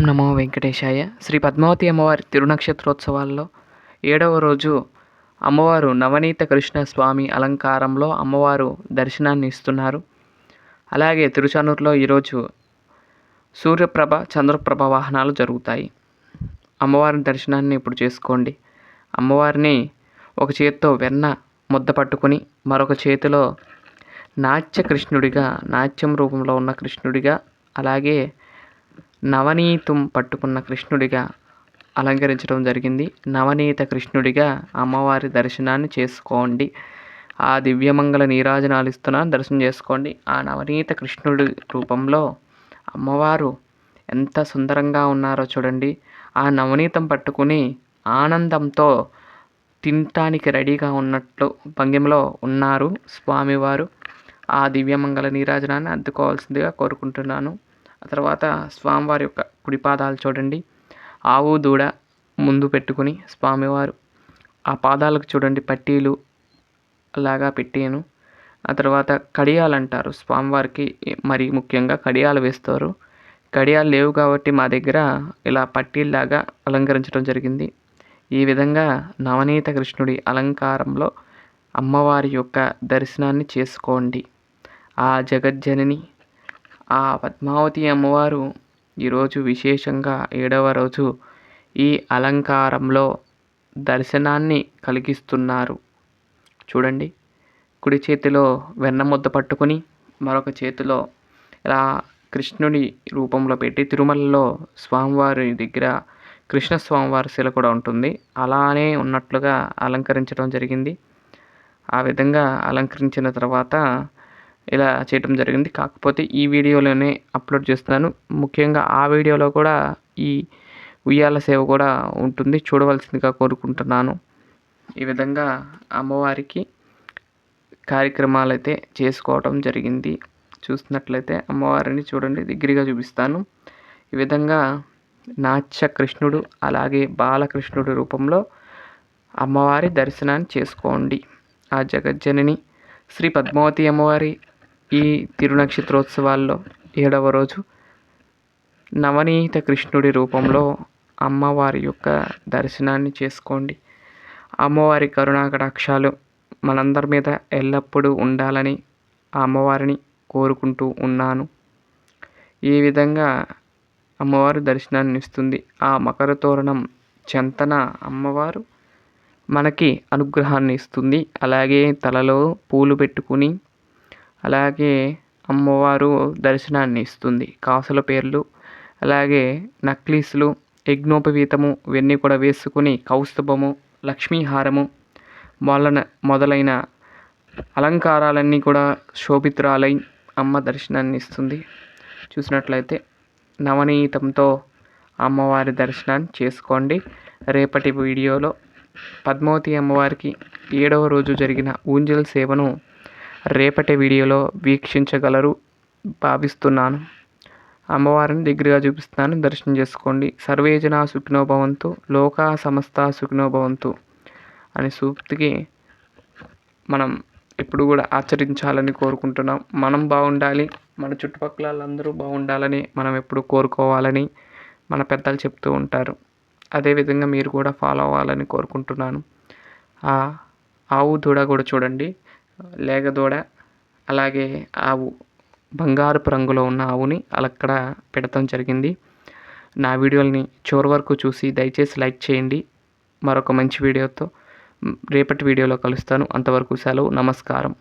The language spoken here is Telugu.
ఓం నమో వెంకటేశాయ. శ్రీ పద్మావతి అమ్మవారి తిరునక్షత్రోత్సవాల్లో ఏడవ రోజు అమ్మవారు నవనీత కృష్ణ స్వామి అలంకారంలో అమ్మవారు దర్శనాన్ని ఇస్తున్నారు. అలాగే తిరుచానూరులో ఈరోజు సూర్యప్రభ చంద్రప్రభ వాహనాలు జరుగుతాయి. అమ్మవారి దర్శనాన్ని ఇప్పుడు చేసుకోండి. అమ్మవారిని ఒక చేతితో వెన్న ముద్ద పట్టుకుని మరొక చేతిలో నాట్య కృష్ణుడిగా నాట్యం రూపంలో ఉన్న కృష్ణుడిగా అలాగే నవనీతం పట్టుకున్న కృష్ణుడిగా అలంకరించడం జరిగింది. నవనీత కృష్ణుడిగా అమ్మవారి దర్శనాన్ని చేసుకోండి. ఆ దివ్యమంగళ నీరాజనాలు ఇస్తున్నాను దర్శనం చేసుకోండి. ఆ నవనీత కృష్ణుడి రూపంలో అమ్మవారు ఎంత సుందరంగా ఉన్నారో చూడండి. ఆ నవనీతం పట్టుకుని ఆనందంతో తినటానికి రెడీగా ఉన్నట్లు భంగిమలో ఉన్నారు స్వామివారు. ఆ దివ్యమంగళ నీరాజనాన్ని అందుకోవాల్సిందిగా కోరుకుంటున్నాను. ఆ తర్వాత స్వామివారి యొక్క కుడిపాదాలు చూడండి. ఆవు దూడ ముందు పెట్టుకుని స్వామివారు ఆ పాదాలకు చూడండి పట్టీలు లాగా పెట్టాను. ఆ తర్వాత కడియాలు అంటారు. స్వామివారికి మరి ముఖ్యంగా కడియాలు వేస్తారు. కడియాలు లేవు కాబట్టి మా దగ్గర ఇలా పట్టీల్లాగా అలంకరించడం జరిగింది. ఈ విధంగా నవనీత కృష్ణుడి అలంకారంలో అమ్మవారి యొక్క దర్శనాన్ని చేసుకోండి. ఆ జగజ్జనని ఆ పద్మావతి అమ్మవారు ఈరోజు విశేషంగా ఏడవ రోజు ఈ అలంకారంలో దర్శనాన్ని కలిగిస్తున్నారు. చూడండి కుడి చేతిలో వెన్న ముద్ద పట్టుకొని మరొక చేతిలో ఇలా కృష్ణుడి రూపంలో పెట్టి తిరుమలలో స్వామివారి దగ్గర కృష్ణ స్వామివారి శిల కూడా ఉంటుంది. అలానే ఉన్నట్లుగా అలంకరించడం జరిగింది. ఆ విధంగా అలంకరించిన తర్వాత ఇలా చేయడం జరిగింది. కాకపోతే ఈ వీడియోలోనే అప్లోడ్ చేస్తాను. ముఖ్యంగా ఆ వీడియోలో కూడా ఈ ఉయ్యాల సేవ కూడా ఉంటుంది. చూడవలసిందిగా కోరుకుంటున్నాను. ఈ విధంగా అమ్మవారికి కార్యక్రమాలు అయితే చేసుకోవటం జరిగింది. చూసినట్లయితే అమ్మవారిని చూడండి దగ్గరగా చూపిస్తాను. ఈ విధంగా నాట్య కృష్ణుడు అలాగే బాలకృష్ణుడు రూపంలో అమ్మవారి దర్శనాన్ని చేసుకోండి. ఆ జగజ్జనని శ్రీ పద్మావతి అమ్మవారి ఈ తిరునక్షత్రోత్సవాల్లో ఏడవ రోజు నవనీత కృష్ణుడి రూపంలో అమ్మవారి యొక్క దర్శనాన్ని చేసుకోండి. అమ్మవారి కరుణాకటాక్షాలు మనందరి మీద ఎల్లప్పుడూ ఉండాలని ఆ అమ్మవారిని కోరుకుంటూ ఉన్నాను. ఈ విధంగా అమ్మవారు దర్శనాన్ని ఇస్తుంది. ఆ మకర తోరణం చెంతన అమ్మవారు మనకి అనుగ్రహాన్ని ఇస్తుంది. అలాగే తలలో పూలు పెట్టుకుని అలాగే అమ్మవారు దర్శనాన్ని ఇస్తుంది. కాసుల పేర్లు అలాగే నక్లీస్లు యజ్ఞోపవీతము ఇవన్నీ కూడా వేసుకుని కౌస్తుభము లక్ష్మీహారము మొలన మొదలైన అలంకారాలన్నీ కూడా శోభితురాలై అమ్మ దర్శనాన్ని ఇస్తుంది. చూసినట్లయితే నవనీతంతో అమ్మవారి దర్శనాన్ని చేసుకోండి. రేపటి వీడియోలో పద్మావతి అమ్మవారికి ఏడవ రోజు జరిగిన ఊంజల్ సేవను రేపటి వీడియోలో వీక్షించగలరు భావిస్తున్నాను. అమ్మవారిని దగ్గరగా చూపిస్తున్నాను. దర్శనం చేసుకోండి. సర్వేజన సుఖినో భవంతు లోకా సమస్త సుఖినో భవంతు అనే సూక్తికి మనం ఎప్పుడు కూడా ఆచరించాలని కోరుకుంటున్నాం. మనం బాగుండాలి మన చుట్టుపక్కల వాళ్ళందరూ బాగుండాలని మనం ఎప్పుడు కోరుకోవాలని మన పెద్దలు చెప్తూ ఉంటారు. అదేవిధంగా మీరు కూడా ఫాలో అవ్వాలని కోరుకుంటున్నాను. ఆ ఆవు దూడ కూడా చూడండి. లేగదూడ అలాగే ఆవు బంగారపు రంగులో ఉన్న ఆవుని అక్కడ పెడతాం జరిగింది. నా వీడియోని చివరి వరకు చూసి దయచేసి లైక్ చేయండి. మరొక మంచి వీడియోతో రేపటి వీడియోలో కలుస్తాను. అంతవరకు సెలవు నమస్కారం.